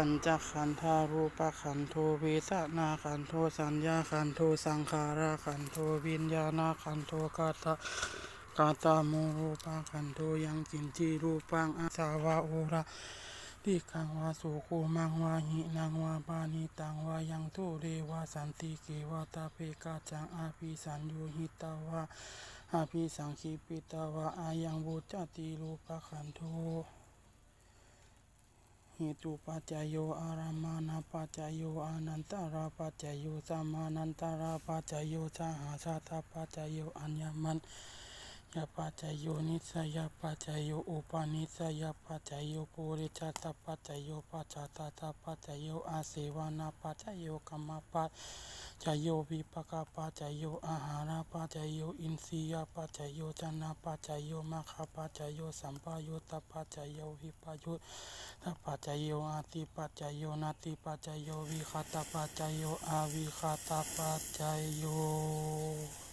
ปัญจขันธารูปขันโทเวทนาขันโทสัญญาขันโทสังขาราขันโทวิญญาณขันโทกาตะกาตาโมรูปะขันโทยังกินทีรูปังอาสาวะโอระทิคังวาสุโคมังวาหินังวาปานิตังวายังทุเรวาสันติเกวาตาเปกาจังอาภิสัญญูหิตาวาอาภิสังคีปิตาวาอายังบุจติรูปะขันโท หิตุปัจจโยอารามานาปัจจโยอานันตาราปัจจโยสัมมานันตาราปัจจโยสหาชาตาปัจจโยอัญญมัน ยาปัจจโยนิสยาปัจจโยอุปานิสยาปัจจโยปุริชาตาปัจจโยปัจจตาตาปัจจโยอาเสวนาปัจจโยกรรมปัจจโยวิปกาปัจจโยอาหาราปัจจโยอินทรียาปัจจโยจนาปัจจโยมัคคปัจจโยสัมปายุตตปัจจโยวิปยุตปปัจจโยอาติปัจจโยนาติปัจจโยวิคตปัจจโยอาวิคตปัจจโย